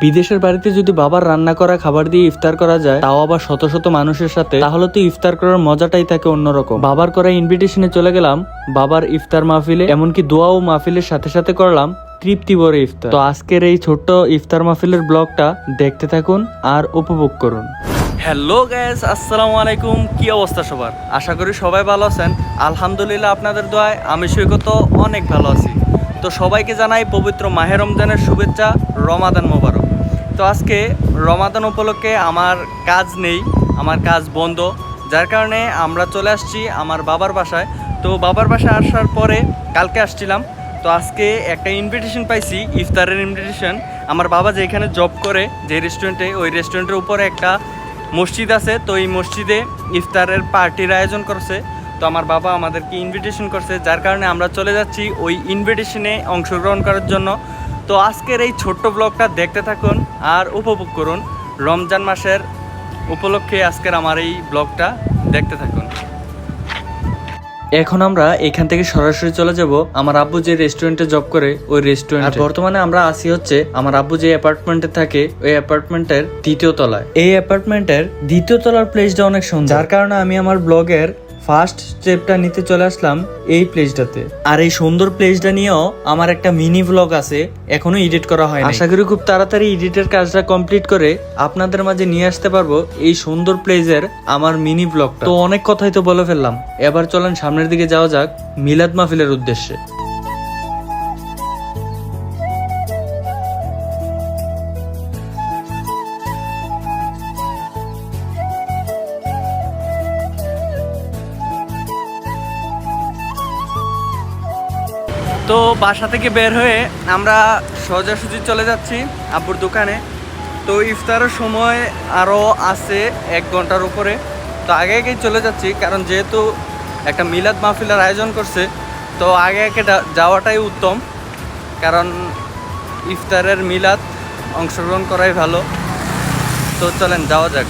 বিদেশের বাড়িতে যদি বাবার রান্না করা খাবার দিয়ে ইফতার করা যায়, তাও আবার শত শত মানুষের সাথে, তাহলে তো ইফতার করার মজাটাই থাকে অন্যরকম। বাবার করা ইনভিটেশনে চলে গেলাম, বাবার ইফতার মাহফিলে, এমনকি দোয়া ও মাহফিলের সাথে সাথে করলাম তৃপ্তি ভরে ইফতার। তো আজকের এই ছোট্ট ইফতার মাহফিলের ব্লগটা দেখতে থাকুন আর উপভোগ করুন। হ্যালো গ্যাস আসসালামু আলাইকুম। কি অবস্থা সবার? আশা করি সবাই ভালো আছেন। আলহামদুলিল্লাহ আপনাদের দোয়ায় আমি সৈকত অনেক ভালো আছি। তো সবাইকে জানাই পবিত্র মাহে রমজানের শুভেচ্ছা, রমাদান মোবারক। তো আজকে রমাদান উপলক্ষে আমার কাজ নেই, আমার কাজ বন্ধ। যার কারণে আমরা চলে আসছি আমার বাবার বাসায়। তো বাবার বাসায় আসার পরে কালকে আসছিলাম। তো আজকে একটা ইনভিটেশন পাইছি, ইফতারের ইনভিটেশন আমার বাবা যেখানে জব করে, যে রেস্টুরেন্টে ওই রেস্টুরেন্টের উপরে একটা মসজিদ আছে। তো এই মসজিদে ইফতারের পার্টির আয়োজন করছে। তো আমার বাবা আমাদেরকে ইনভিটেশন করছে। যার কারণে আমরা চলে যাচ্ছি ওই ইনভিটেশনে অংশগ্রহণ করার জন্য। তো আজকের এই ছোট্ট ব্লগটা দেখতে থাকুন আর উপভোগ করুন। রমজান মাসের উপলক্ষে আজকের আমার এই ব্লগটা দেখতে থাকুন। এখন আমরা এখান থেকে সরাসরি চলে যাব আমার আব্বু যে রেস্টুরেন্টে জব করে, ওই রেস্টুরেন্ট আর বর্তমানে আমরা আসি হচ্ছে আমার আব্বু যে অ্যাপার্টমেন্টে থাকে, ওই অ্যাপার্টমেন্টের দ্বিতীয় তলায়। এই অ্যাপার্টমেন্টের দ্বিতীয় তলার প্লেসটা অনেক সুন্দর। যার কারণে আমি আমার ব্লগের ফার্স্ট স্টেপটা নিতে চলে আসলাম এই প্লেসটাতে আর এই সুন্দর প্লেসটা নিয়েও আমার একটা মিনি ব্লগ আছে এখনও এডিট করা হয় আশা করি খুব তাড়াতাড়ি এডিটের কাজটা কমপ্লিট করে আপনাদের মাঝে নিয়ে আসতে পারব এই সুন্দর প্লেসের আমার মিনি ব্লগ তো অনেক কথাই তো বলে ফেললাম। এবার চলেন সামনের দিকে যাওয়া যাক মিলাদ মাহফিলের উদ্দেশ্যে। তো বাসা থেকে বের হয়ে আমরা সোজাসুজি চলে যাচ্ছি আব্বুর দোকানে। তো ইফতারের সময় আরও আছে এক ঘণ্টার উপরে। তো আগে আগেই চলে যাচ্ছি, কারণ যেহেতু একটা মিলাদ মাহফিলের আয়োজন করছে, তো আগে আগে যাওয়াটাই উত্তম। কারণ ইফতারের মিলাদ অংশগ্রহণ করাই ভালো। তো চলেন, যাওয়া যাক।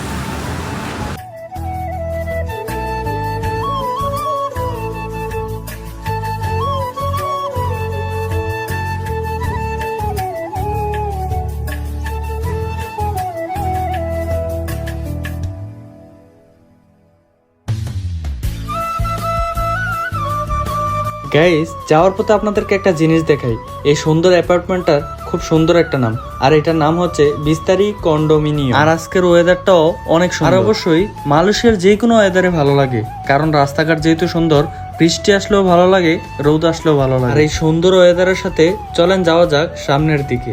গাইস যাওয়ার পথে আপনাদেরকে একটা জিনিস দেখাই। এই সুন্দর অ্যাপার্টমেন্টটার খুব সুন্দর একটা নাম। আর এটার নাম হচ্ছে বিস্তারি কন্ডোমিনিয়াম। আর আজকের ওয়েদারটাও অনেক সুন্দর। অবশ্যই মালয়েশিয়ার যে কোনো ওয়েদারে ভালো লাগে। কারণ রাস্তাঘাট যেহেতু সুন্দর, বৃষ্টি আসলেও ভালো লাগে, রোদ আসলেও ভালো লাগে। আর এই সুন্দর ওয়েদারের সাথে চলেন যাওয়া যাক সামনের দিকে।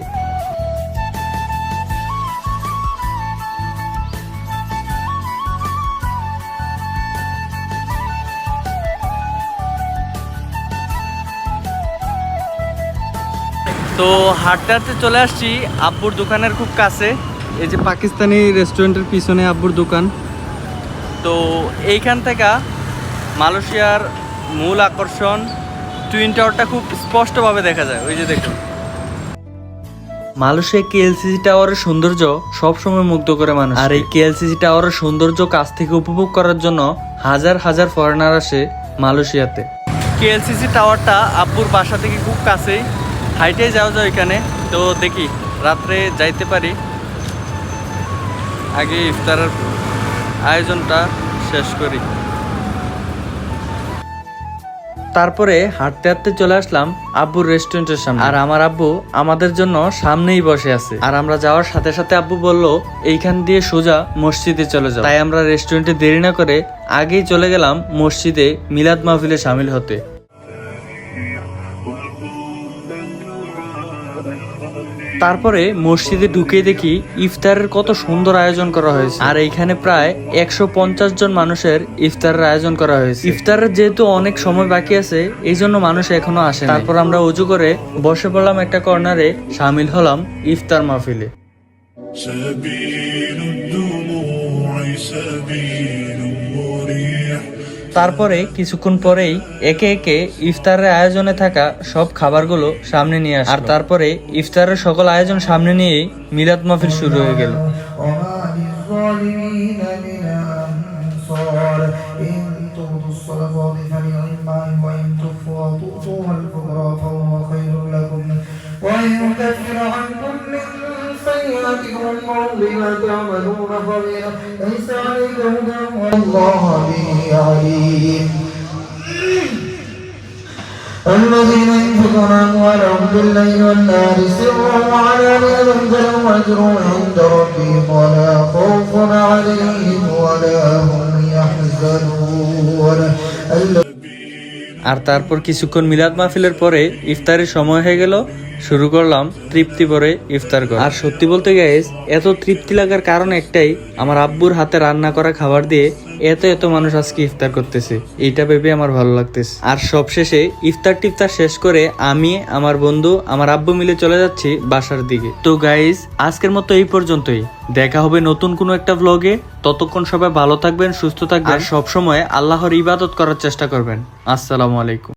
তো হাঁটতে হাঁটতে চলে আসছি আব্বুর দোকানের খুব কাছে। এই যে পাকিস্তানি রেস্টুরেন্টের পিছনে আব্বুর দোকান। তো এইখান থেকে মালয়েশিয়ার মূল আকর্ষণ টুইন টাওয়ারটা খুব স্পষ্টভাবে দেখা যায়। ওই যে দেখুন। মালয়েশিয়া কেএলসিসি টাওয়ারের সৌন্দর্য সবসময় মুগ্ধ করে মানুষ। আর এই কেএলসিসি টাওয়ারের সৌন্দর্য কাছ থেকে উপভোগ করার জন্য হাজার হাজার ফরেনার আসে মালয়েশিয়াতে। কেএলসিসি টাওয়ারটা আব্বুর বাসা থেকে খুব কাছেই। হাইটে যাওয়া যায় এখানে। তো দেখি, রাত্রে যাইতে পারি। আগে ইফতারের আয়োজনটা শেষ করি। তারপরে হাঁটতে হাঁটতে চলে আসলাম আব্বুর রেস্টুরেন্টের সামনে। আর আমার আব্বু আমাদের জন্য সামনেই বসে আছে। আর আমরা যাওয়ার সাথে সাথে আব্বু বলল, এইখান দিয়ে সোজা মসজিদে চলে যাও। তাই আমরা রেস্টুরেন্টে দেরি না করে আগেই চলে গেলাম মসজিদে মিলাদ মাহফিলে সামিল হতে। তারপরে মসজিদে ঢুকে দেখি ইফতারের কত সুন্দর আয়োজন করা হয়েছে আর এইখানে প্রায় একশো পঞ্চাশ জন মানুষের ইফতারের আয়োজন করা হয়েছে ইফতারের যেহেতু অনেক সময় বাকি আছে এই জন্য মানুষ এখনো আসে নাই। তারপর আমরা উজু করে বসে পড়লাম একটা কর্নারে সামিল হলাম ইফতার মাহফিলে سبيل الدموع سبيل مريح তারপরে কিছুক্ষণ পরেই একে একে ইফতারের আয়োজনে থাকা সব খাবারগুলো সামনে নিয়ে আসে আর তারপরে ইফতারের সকল আয়োজন সামনে নিয়েই মিলাদ মাহফিল শুরু হয়ে গেল وما للظالمين من أنصار إن تبدوا الصدقات فنعما وإن تخفوها وتؤتوها الفقراء فهو خير لكم ويكفر عنكم من سيئاتكم سيئاتكم بما تعملون خبير ليس عليك هداهم والله به عليم. الذين ينفقون أموالهم بالليل والنهار سرا وعلانية فلهم أجر عند ربهم ولا خوف عليهم ولا هم يحزنون. আর তারপর কিছুক্ষণ মিলাদ মাহফিলের পরে ইফতারের সময় হয়ে গেল, শুরু করলাম তৃপ্তি পরে ইফতার করা। আর সত্যি বলতে গাইস এত তৃপ্তি লাগার কারণ একটাই, আমার আব্বুর হাতে রান্না করা খাবার দিয়ে এত এত মানুষ আজকে ইফতার করতেছে। এইটা ভেবে আমার ভালো লাগতেছে। আর সবশেষে ইফতার টিফতার শেষ করে আমি, আমার বন্ধু, আমার আব্বু মিলে চলে যাচ্ছি বাসার দিকে। তো গাইজ আজকের মতো এই পর্যন্তই। দেখা হবে নতুন কোনো একটা ব্লগে ততক্ষণ সবাই ভালো থাকবেন, সুস্থ থাকবেন। সবসময় আল্লাহর ইবাদত করার চেষ্টা করবেন। আসসালামু আলাইকুম।